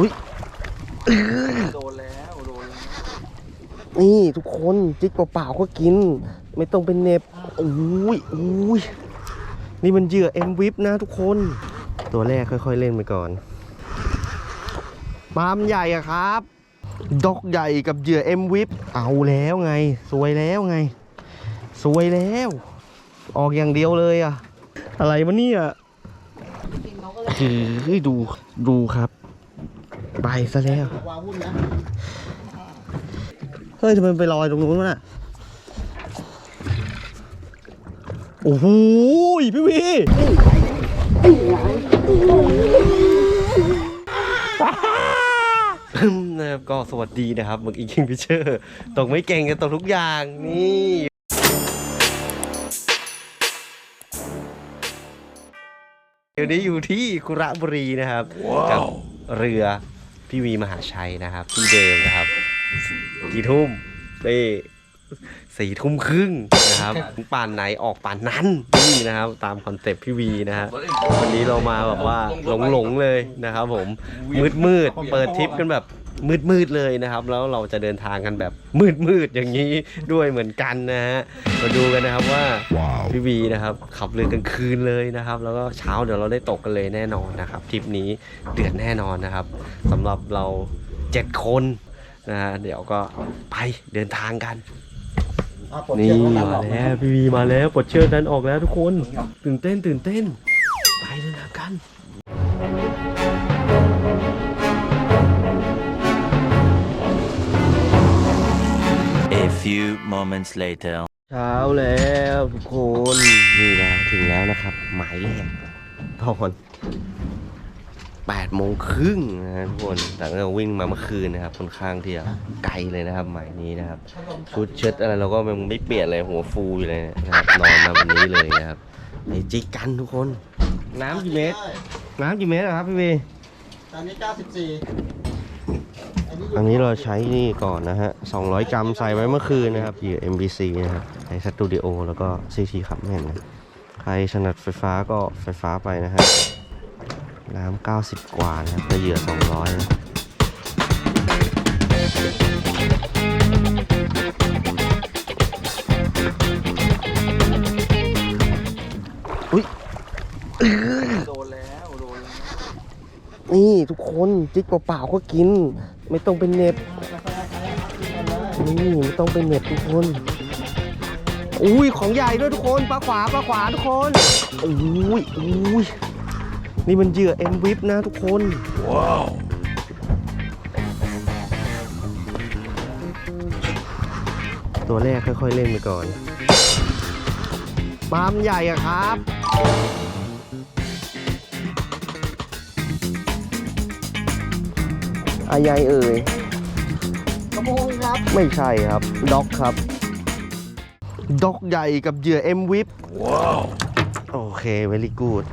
อุ้ยโดนแล้วโดนแล้วนี่ทุกคนจิกเปล่าๆก็กิน ไม่ต้องเป็นเหน็บอุ้ยอุ้ยนี่มันเหยื่อเอ็มวิปนะทุกคน ตัวแรกค่อย ๆเล่นไปก่อนปลามใหญ่อะครับ ดอกใหญ่กับเหยื่อเอ็มวิปเอาแล้วไง สวยแล้วไง สวยแล้ว ออกอย่างเดียวเลยอะอะไรวะเนี่ยคือดูดูครับ ไปซะแล้ว วางหุ้นนะเฮ้ยทำไมมันไปลอยตรงนู้นวะน่ะโอ้โหพี่วีนะครับก็สวัสดีนะครับเมื่อกี้คิงพิเชอร์ตกไม่เก่งกันตกทุกอย่างนี่เดี๋ยวนี้อยู่ที่คุระบุรีนะครับ กับเรือ พี่วีมหาชัยนะครับ ที่เดิมนะครับกี่ทุ่มนี่สี่ทุ่มครึ่งนะครับป่านไหนออกป่านนั้นนี่นะครับ ตามคอนเซปต์พี่วีนะฮะวันนี้เรามาแบบว่าหลงๆเลยนะครับ ผมมืดมืดๆเปิดทริปกันแบบ มืดมืดๆเลยนะครับ แล้วเราจะเดินทางกันแบบมืดมืดๆอย่างนี้ด้วยเหมือนกันนะฮะมาดูกันนะครับว่าพี่วีนะครับขับเรือกลางคืนเลยนะครับ แล้วก็เช้าเดี๋ยวเราได้ตกกันเลยแน่นอนนะครับทริปนี้เดือดแน่นอนนะครับสำหรับเราเจ็ดคนนะฮะเดี๋ยวก็ไปเดินทางกันอะปลดนี่เชือกมาแล้วแล้วพี่วีมาแล้วปลดเชือกนั้นออกแล้วทุกคน ตื่นเต้นตื่นเต้นไปเดินทางกัน few moments later. เช้าแล้วทุกคนนี่นะถึงแล้วนะครับ หมายแรกตอนแปดโมงครึ่งนะฮะทุกคนหลังจากเราวิ่งมาเมื่อคืนนะครับค่อนข้างที่จะไกลเลยนะครับ หมายนี้นะครับ ชุดเชิ้ตอะไรเราก็ยังไม่เปลี่ยนเลยหัวฟูอยู่เลยนะครับนอนมาวันนี้เลยนะครับไปจิกกันทุกคน น้ำกี่เมตร น้ำกี่เมตรอะครับพี่เวตอนนี้ 94 อันนี้เราใช้นี่ก่อนนะฮะ 200 กรัมใส่ไว้เมื่อคืนนะครับเหยื่อ MBC นะครับใช้สตูดิโอแล้วก็ CT ขับแม่นนะใครถนัดไฟฟ้าก็ไฟฟ้าไปนะฮะ น้ำ 90 กว่านะครับแต่เหยื่อ 200 นะอุ้ยโดนแล้ว โดนแล้ว นี่ทุกคน จิกเปล่าๆก็กิน ไม่ต้องเป็นเหน็บนี่ไม่ต้องเป็นเหน็บทุกคนอุ้ยของใหญ่ด้วยทุกคนปลาขวาปลาขวาทุกคนอุ้ยอุ้ยนี่มันเหยื่อเอ็มวิปนะทุกคนตัวแรกค่อยๆเล่นไปก่อนปลามใหญ่อะครับ อะไรเอ่ยกระโมงครับ ไม่ใช่ครับ ด็อกครับ ด็อกใหญ่กับเหยื่อเอ็มวิปว้าวโอเค very good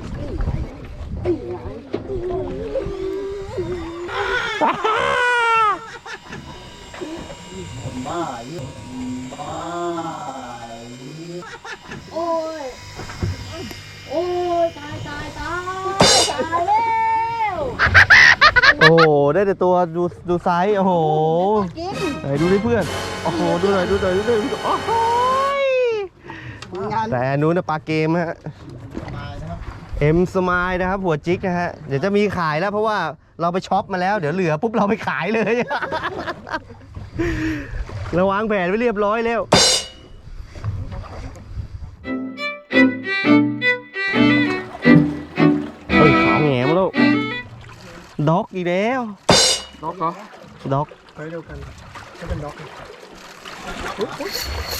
บ้าเยี่ยบ้าโอ้ย โอ้ย ตายตายตายตายแล้วโอ้โห ได้แต่ตัวดูดูไซส์ โอ้โห กินไหนดูดิเพื่อน โอ้โห ดูหน่อยดูหน่อยดูหน่อยโอ้โหยงานแต่อันนู้นนะปลาเกมฮะมานะครับเอ็มสมายนะครับ หัวจิกนะฮะ เดี๋ยวจะมีขายแล้วเพราะว่าเราไปช็อปมาแล้ว เดี๋ยวเหลือปุ๊บเราไปขายเลย เราวางแผนไว้เรียบร้อยแล้ว ด็อกอีกแล้วน็อกเหรอด็อกไปเดียวกันก็เป็นด็อก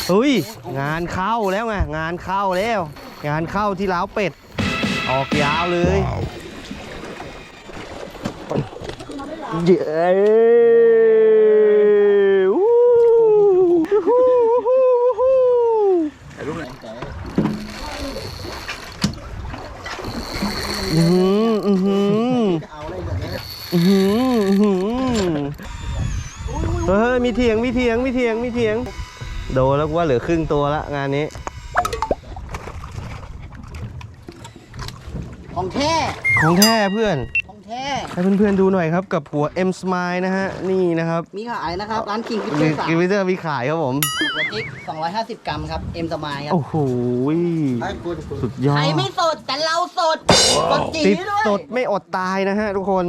เฮ้ยงานเข้าแล้วไงงานเข้าแล้ว งานเข้าที่ล้าวเป็ด ออกยาวเลยเย้วู้ฮู้ฮู้ฮู้ถ่ายรูปไหน อื้อหืออื้อหือ จะเอาอะไรแบบนี้ อื้อหืออื้อหือ เฮ้ยมีเถียงมีเถียงมีเถียงมีเถียง โดนแล้วกูว่าเหลือครึ่งตัวละงานนี้ ของแท้ของแท้เพื่อน ของแท้แท้ให้เพื่อนๆดูหน่อยครับกับหัว M Smile นะฮะ นี่นะครับมีขายนะครับ ร้านคิงฟิชเชมีอร์สามกิวิเตอร์มีขายครับผมหัวจิ๊ก250 กรัมครับเอ็มสมายครับ โอ้โหสุดยอดใครไม่สดแต่เราสดสดจีติดด้วยสดไม่อดตายนะฮะทุกคน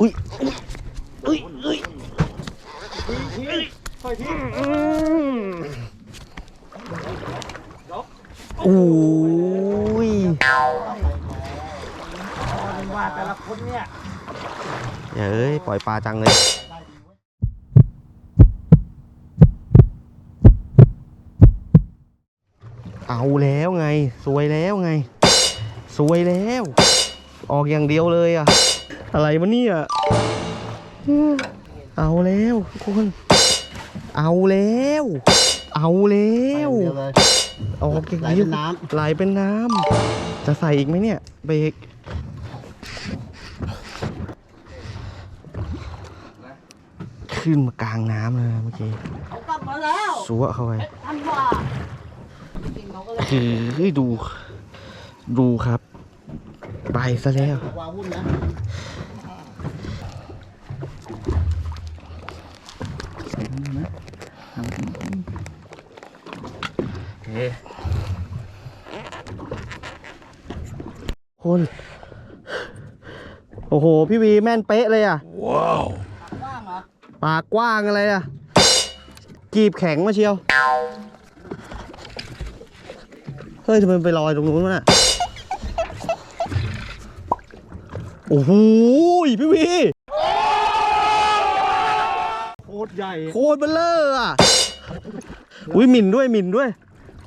อุ้ยอุ้ยอุ้ยโอ้ยว่าแต่ละคนเนี่ยเอ้ยปล่อยปลาจังเลยเอาแล้วไง สวยแล้วไง สวยแล้ว ออกอย่างเดียวเลยอะ อะไรวะเนี่ยเอาแล้วทุกคน เอาแล้ว เอาแล้วออกอย่างไหลเป็นน้ำ ไหลเป็นน้ำ จะใส่อีกไหมเนี่ยเบรกขึ้นมากลางน้ำเลยเมื่อกี้เขากลับมาแล้วสัวเข้าไป ทันว่าคือดู ดูครับ ไปซะแล้ว วาวุ่นนะ คนโอ้โห พี่วีแม่นเป๊ะเลยอะว่างเหรอปากกว้างอะไรอะ กีบแข็งมาเชียว เฮ้ยทำไมมันไปลอยตรงนู้นวะน่ะ โอ้โหพี่วี โคตร ใหญ่โคตรเบลเลอร์อะอุ้ยหมิ่นด้วยหมิ่นด้วย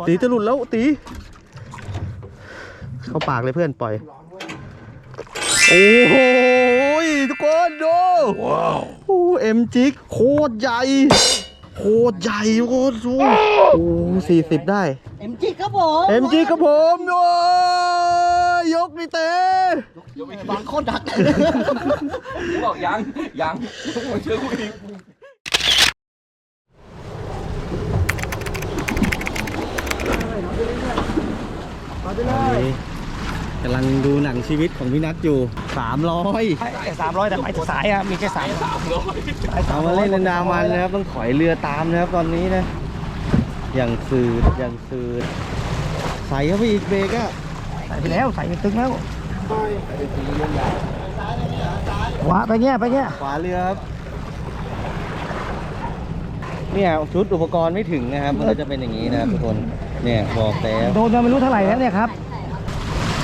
ตีจะหลุดแล้วตี เข้าปากเลยเพื่อนปล่อย โอ้โหทุกคนดูว้าวโอ้เอ็มจิกโคตรใหญ่โคตรใหญ่โคตรสูงโอ้สี่สิบได้เอ็มจิครับผมเอ็มจิครับผมโอ้ยยกนี่เต้บางโคตรดักบอกยังยังเชื่อ กูอีกกำลังดูหนังชีวิตของพี่นัทอยู่สามร้อยแต่สามร้อยแต่ไปถึงสายอะมีแค่สายเอามาเล่นในนามันนะครับ ต้องถอยเรือตามนะครับตอนนี้นะ อย่างสืดอย่างสืดใส่เข้าไปอีกเบรกอะใส่ไปแล้วใส่ไปตึงแล้ววะไปเงี้ยไปเงี้ยขวาเรือครับเนี่ยชุดอุปกรณ์ไม่ถึงนะครับ มันก็จะเป็นอย่างนี้นะครับทุกคน เนี่ยบอกแล้วโดนมาไม่รู้เท่าไหร่แล้วเนี่ยครับ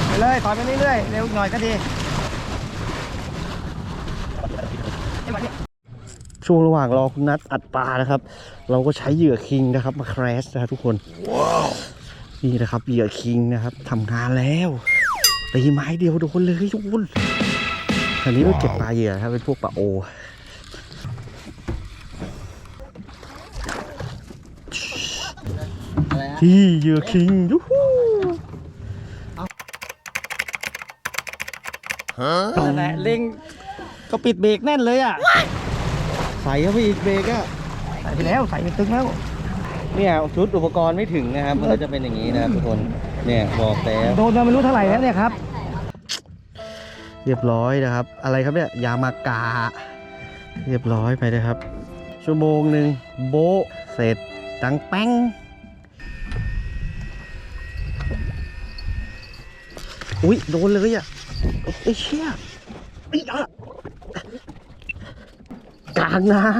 ไปเลยถอยไปเรื่อยๆเร็วหน่อยก็ดีช่วงระหว่างรอคุณนัทอัดปลานะครับ เราก็ใช้เหยื่อคิงนะครับ มาแครสนะครับทุกคนนี่นะครับเหยื่อคิงนะครับทำงานแล้วตีไม้เดียวโดนเลยทุกคนอันนี้เราเก็บปลาเหยื่อครับเป็นพวกปลาโอ ที่เหยื่อคิงยูฮูนั่นแหละเล็งก็ปิดเบรกแน่นเลยอะ ใส่เข้าไปอีกเบรกอะใส่ไปแล้วใส่ไปตึงแล้ว เนี่ยชุดอุปกรณ์ไม่ถึงนะครับ มันก็จะเป็นอย่างนี้นะครับทุกคน เนี่ยบอกแล้วโดนมาไม่รู้เท่าไหร่แล้วเนี่ยครับ เรียบร้อยนะครับ อะไรครับเนี่ยยามากา เรียบร้อยไปเลยครับ ชั่วโมงหนึ่งโบะเสร็จดังแป้ง อุ๊ยโดนเลยอะไอ้เชี่ยไอ้อะกลางน้ำ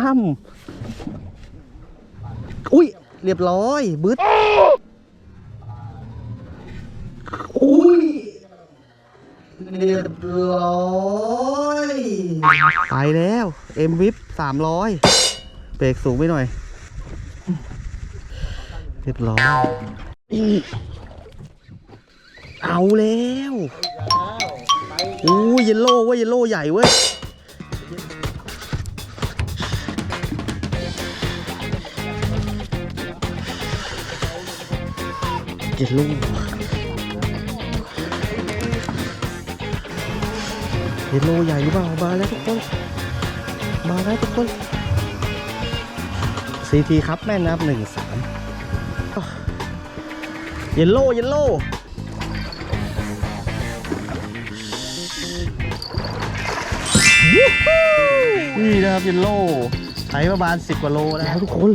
อุ๊ยเรียบร้อยบึดอุ๊ยเรียบร้อยไปแล้วเอ็มวิปสามร้อยเบรกสูงไปหน่อย เรียบร้อย เอาแล้วอู้เยลโล่เว้ยเยลโล่ใหญ่เว้ยเยลโล่เฮโลใหญ่หรือเปล่ามาแล้วทุกคนมาแล้วทุกคนซีทีครับแม่นับหนึ่งสามเยลโล่เยลโล่ นี่นะครับเยลโล่ไซส์ประมาณ 10กว่าโลนะครับทุกคน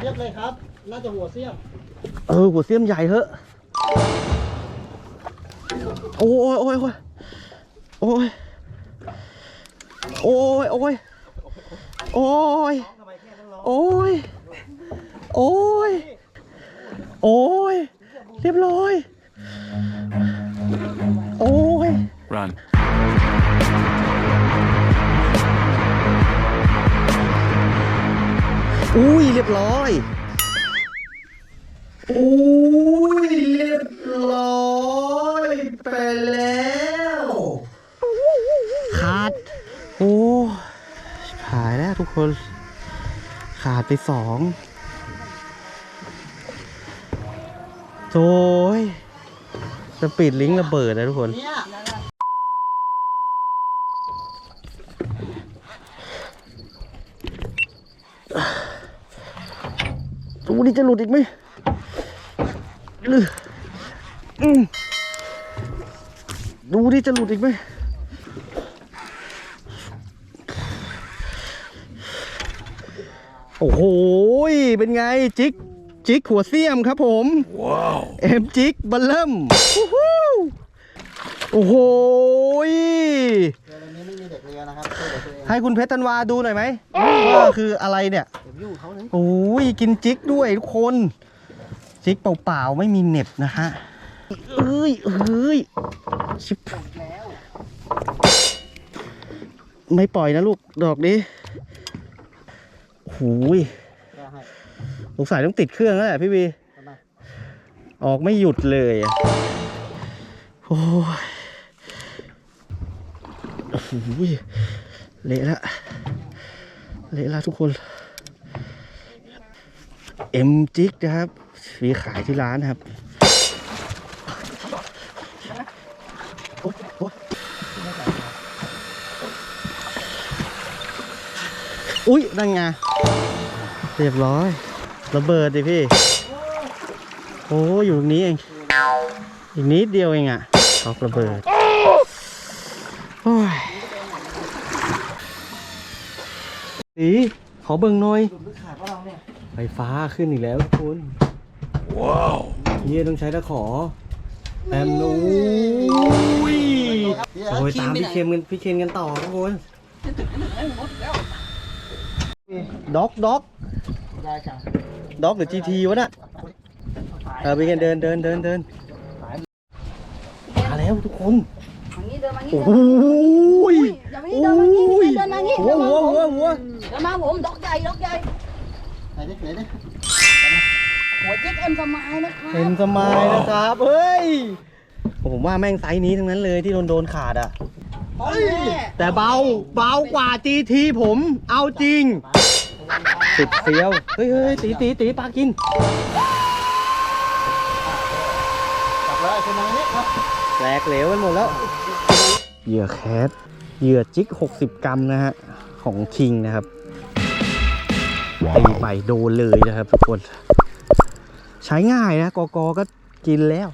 เรียบเลยครับ น่าจะหัวเสี้ยม เออ หัวเสี้ยมใหญ่เหอะ โอ้ยโอ้ยโอ้ยโอ้ยโอ้ยโอ้ยโอ้ยโอ้ยโอ้ยโอ้ยเรียบร้อย โอ้ย Run. อุ้ยเรียบร้อยอุ้ยเรียบร้อยไปแล้ว ขาด โอ้หายแล้วทุกคน ขาดไปสองโอ้ยสปีดลิงก์ระเบิดนะทุกคน เนี่ย ดูนี่จะหลุดอีกไหมอื้ออืมดูนี่จะหลุดอีกไหมโอ้โห เป็นไง จิก จิกหัวเสียมครับผม ว้าว เอ็มจิกบัลเริ่มวู้ฮู้โอ้โหเรือลำนี้ไม่มีเด็กเรือนะครับช่วยเหลือตัวเองให้คุณเพชรธันวาดูหน่อยไหมว่าคืออะไรเนี่ยเดี๋ ยวยุ่งเขาเลยโอ้ยกินจิกด้วยทุกคน จิกเปล่าๆไม่มีเน็ตนะฮะเอ้ยเอ้ยชิบไม่ปล่อยนะลูกดอกนี้โอ้ยสงสัยต้องติดเครื่องแล้วแหละพี่วีออกไม่หยุดเลยโอ้ยโอ้โหเละละเละละทุกคน เอ็มจิกนะครับมีขายที่ร้านนะครับอุ้ยนั่นไงเรียบร้อยระเบิดดิพี่ โอ้อยู่ตรงนี้เอง อีกนิดเดียวเองอะช็อกระเบิดโอ้ยสีขอเบิ่งหน่อยหลุดลึกขาดว่าเราเนี่ย ฟฟ้าขึ้นอีกแล้วทุกคนว้าวเฮียต้องใช้ตะขอแอมโอ้ยโอ้ยตามพี่เคนกันพี่เคนกันต่อทุกคนด็อกด็อกได้จังด็อกหรือ GT วะน่ะเออพี่เคนเดินเดินเดินเดินมาแล้วทุกคนมางี้เดินมางี้โอ้เดินยอย่ามานี่เดินมางี้โอ้เดินมางี้หัวหัวหัวหัวเดินมาผมดอกใหญ่ดอกใหญ่ ไหนดิไหนดิหัวจิ๊กเอ็มสมายนะครับเป็นสมายนะครับเฮ้ยผมว่าแม่งไซส์นี้ทั้งนั้นเลยที่โดนโดนขาดอะแต่เบาเบากว่า GT ผมเอาจริงสุดเฟี้ยวเฮ้ยเฮ้ยตีตีตีปลากินจับเลยเป็นอย่างนี้ครับแหลกเหลวกันหมดแล้วเหยื่อแคทเหยื่อจิก 60 กรัมนะฮะของคิงนะครับ ตีไปโดนเลยนะครับทุกคน ใช้ง่ายนะกอกอก็กินแล้ว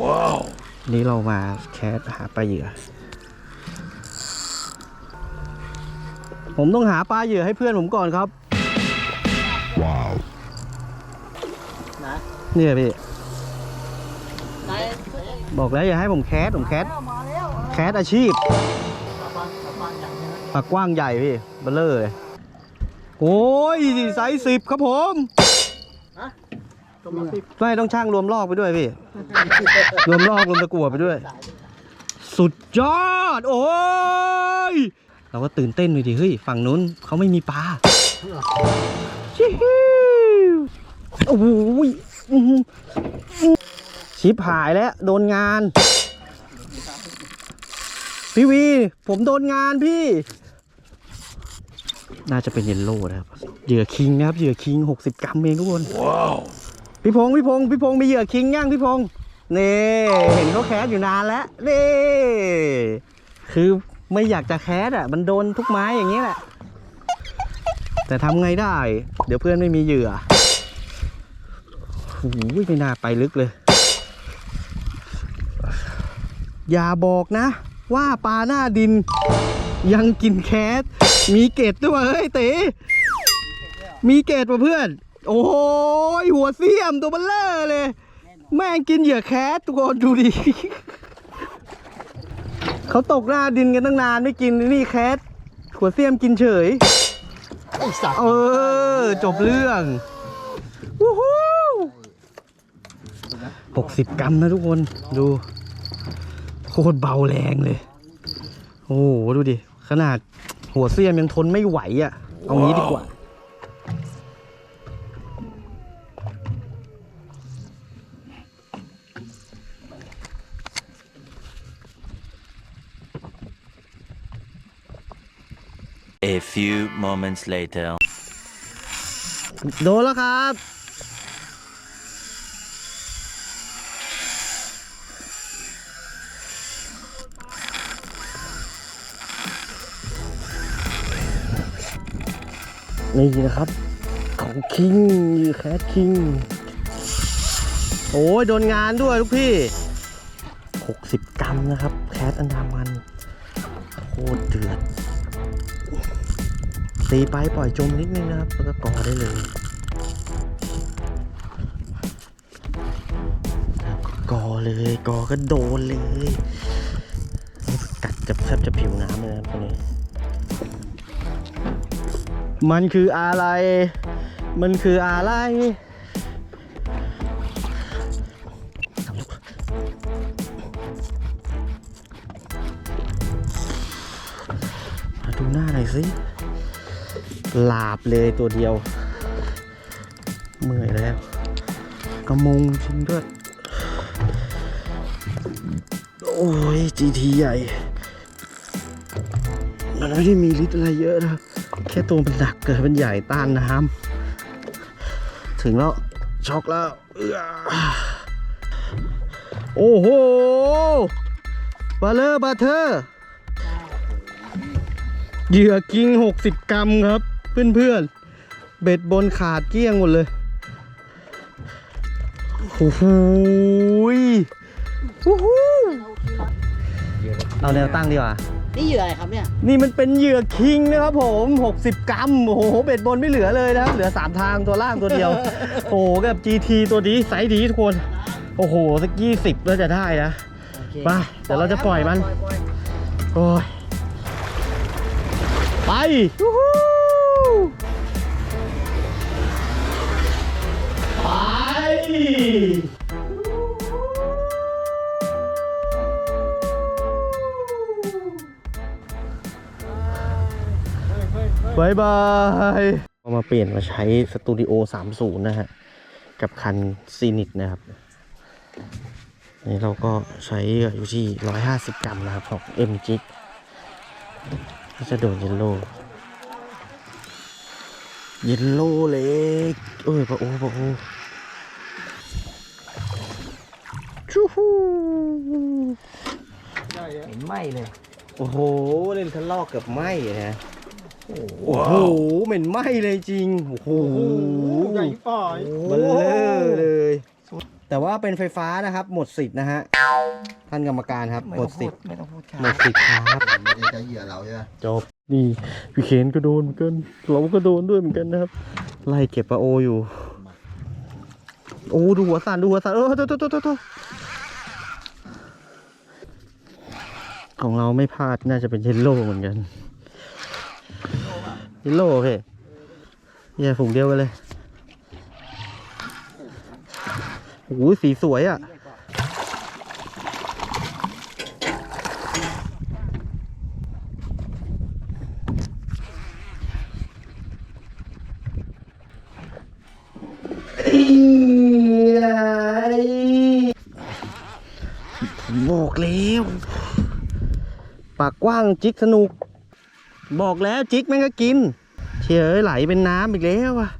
ว้าว นี่เรามาแคสหาปลาเหยื่อ ผมต้องหาปลาเหยื่อให้เพื่อนผมก่อนครับนะเนี่ยพี่ไหนบอกแล้วอย่าให้ผมแคสผมแคสมาแล้วแคสอาชีพปลาปังปลาปังอย่างนี้นะปากกว้างใหญ่พี่เบลเลอร์เลย โอ้ยไซส์สิบครับผมตัวมาสิบไม่ต้องช่างรวมลอกไปด้วยพี่ รวมลอกรวมตะกั่วไปด้วย สุดยอด โอ้ย เราก็ตื่นเต้นเลยดิ เฮ้ย ฝั่งนู้นเขาไม่มีปลาชิฮิวโอ้โหยอื้อหือชิบหายแล้ว โดนงาน พี่วี ผมโดนงานพี่ น่าจะเป็นเยลโล่นะครับเหยื่อคิงนะครับเหยื่อคิง 60 กรัมเองทุกคนพี่พงษ์พี่พงษ์พี่พงษ์มีเหยื่อคิงย่างพี่พงษ์นี่เห็นเขาแคสอยู่นานแล้วนี่คือไม่อยากจะแคสอะ มันโดนทุกไม้อย่างนี้แหละ แต่ทำไงได้ เดี๋ยวเพื่อนไม่มีเหยื่อโอ้โหไม่น่าไปลึกเลย อย่าบอกนะ ว่าปลาหน้าดินยังกินแคส มีเกตด้วยเฮ้ยเต๋มีเกตป่ะเพื่อน โอ้ยหัวเสียมตัวเบลเลอร์เลย แม่งกินเหยื่อแคสทุกคนดูดิเขาตกหน้าดินกันตั้งนานไม่กินนี่แคสหัวเสียมกินเฉยไอ้สัตว์เออ จบเรื่องวู้ฮู้หกสิบกรัมนะทุกคนดูโคตรเบาแรงเลย โอ้โห ดูดิ ขนาด หัวเสียมยังทนไม่ไหวอะ เอางี้ดีกว่า A few moments later. โดนแล้วครับ นี่นะครับ ของคิงยีแคทคิง โอ้ยโดนงานด้วยลูกพี่ 60 กรัมนะครับ แคทอันดามันโคตรเดือด ตีไปปล่อยจมนิดนึงนะครับ แล้วก็กอได้เลยแล้วก็กอเลยกอก็โดนเลย กัดจะแทบจะผิวน้ำเลยนะครับตัวนี้ มันคืออะไร มันคืออะไร มาดูหน้าหน่อยสิ หลาบเลยตัวเดียว เมื่อยแล้ว กระมงจริงด้วย โอ้ย GT ใหญ่ มันไม่ได้มีฤทธิ์อะไรเยอะนะ แค่ตัวมันหนักเกินมันใหญ่ต้านน้ำถึงแล้วช็อกแล้วอโอ้โหบาเลอร์บาเทอร์เหยื่อกิ้ง60 กรัมครับ เพื่อนๆ เบ็ดบนขาดเกี้ยงหมดเลยโอ้โหวู้ฮู้เอาแนวตั้งดีกว่า นี่เหยื่ออะไรครับเนี่ย นี่มันเป็นเหยื่อคิงนะครับผม 60 กรัม โอ้โห เบ็ดบนไม่เหลือเลยนะครับ เหลือ 3 ทางตัวล่างตัวเดียว โอ้โหกับ GT ตัวดีไซส์ดีทุกคน โอ้โห สักยี่สิบแล้วจะได้นะไปเดี๋ยวเราจะปล่อยมัน โอ้ย ไปวู้ฮู้ไป บายบายเอามาเปลี่ยนมาใช้สตูดิโอ30 นะฮะ กับคันซีนิตนะครับ นี่เราก็ใช้อยู่ที่ 150 กรัมนะครับของ M จิกก็จะโดนเยลโล่เยลโล่เล็ก เอ้ยปะโอ้ปะโอ้ชูฮูเห็นไหมเลย โอ้โห เล่นทะลอกเกือบไหมนะ โอ้โหเหม็นไหมเลยจริง โอ้โหใหญ่ป่อยเบลเลอร์เลย แต่ว่าเป็นไฟฟ้านะครับ หมดสิทธิ์นะฮะ ท่านกรรมการครับ หมดสิทธิ์ไม่ต้องพูดค่ะหมดสิทธิ์ครับไม่ได้ใช้เหยื่อเราใช่ไหมจบนี่พี่เคนก็โดนเหมือนกันเราก็โดนด้วยเหมือนกันนะครับ ไล่เก็บปลาโออยู่ โอ้ดูหัวสั่นดูหัวสั่นเออโตโตโตโตโตของเราไม่พลาดน่าจะเป็นเยลโล่เหมือนกันเยลโลเพ่เนี่ยฝูงเดียวกันเลยโอ้โหสีสวยอะบอกแล้ว ปากกว้างจิกสนุก บอกแล้วจิกแม่งก็กินเฉยไหลเป็นน้ำอีกแล้วอะ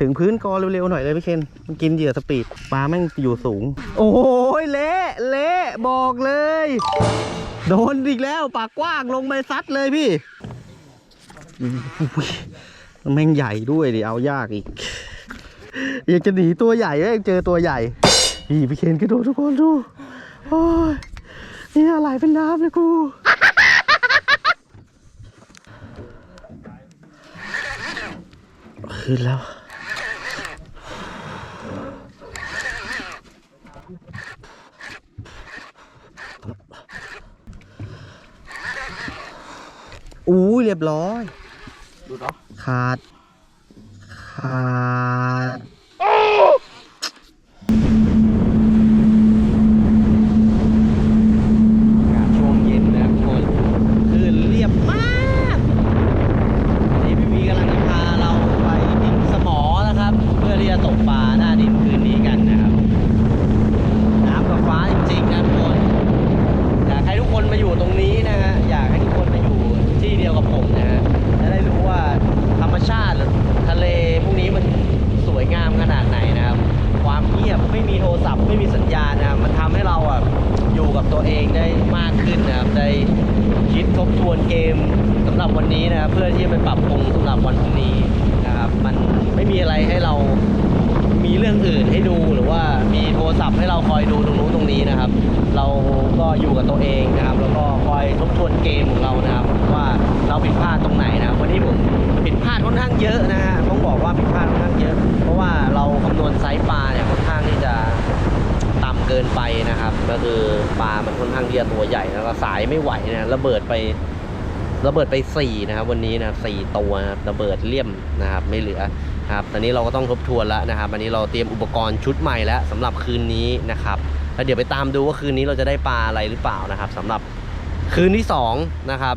ถึงพื้นกอเร็วๆหน่อยเลยพี่เคนมันกินเหยื่อสปีดปลาแม่งอยู่สูง โอ้ยเละเละบอกเลย โดนอีกแล้วปากกว้างลงไปซัดเลยพี่อุ้ยแม่งใหญ่ด้วยดิเอายากอีกอยากจะหนีตัวใหญ่แม่งเจอตัวใหญ่พี่พี่เคนกระโดดทุกคนดูโอ้ยนี่อะไรเป็นน้ำเลยกู ขึ้นแล้วอู้ยเรียบร้อย ดูเนาะขาด ขาด ช่วงเย็นนะครับทุกคนคลื่นเรียบมากวันนี้พี่วีกำลังจะพาเราไปทิ้งสมอนะครับ เพื่อที่จะ ต เราคอยดูตรงนู้นตรงนี้นะครับ เราก็อยู่กับตัวเองนะครับ แล้วก็คอยทบทวนเกมของเรานะครับ ว่าเราผิดพลาดตรงไหนนะครับวันนี้ผมผิดพลาดค่อนข้างเยอะนะฮะต้องบอกว่าผิดพลาดค่อนข้างเยอะ เพราะว่าเราคำนวณไซส์ปลาเนี่ยค่อนข้างที่จะต่ำเกินไปนะครับ ก็คือปลามันค่อนข้างที่จะตัวใหญ่แล้วก็สายไม่ไหวนะระเบิดไประเบิดไปสี่นะครับวันนี้นะครับสี่ตัวนะครับระเบิดเลี่ยมนะครับไม่เหลือ ครับตอนนี้เราก็ต้องทบทวนแล้วนะครับวันนี้เราเตรียมอุปกรณ์ชุดใหม่แล้วสำหรับคืนนี้นะครับแล้วเดี๋ยวไปตามดูว่าคืนนี้เราจะได้ปลาอะไรหรือเปล่านะครับสำหรับคืนที่สองนะครับ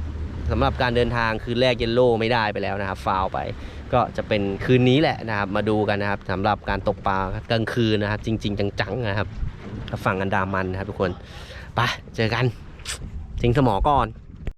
สำหรับการเดินทางคืนแรกเยลโล่ไม่ได้ไปแล้วนะครับฟาวไป ก็จะเป็นคืนนี้แหละนะครับ มาดูกันนะครับสำหรับการตกปลากลางคืนนะครับ จริง ๆ จังๆนะครับฝั่งอันดามันนะครับทุกคนไปเจอกันทิ้งสมอก่อน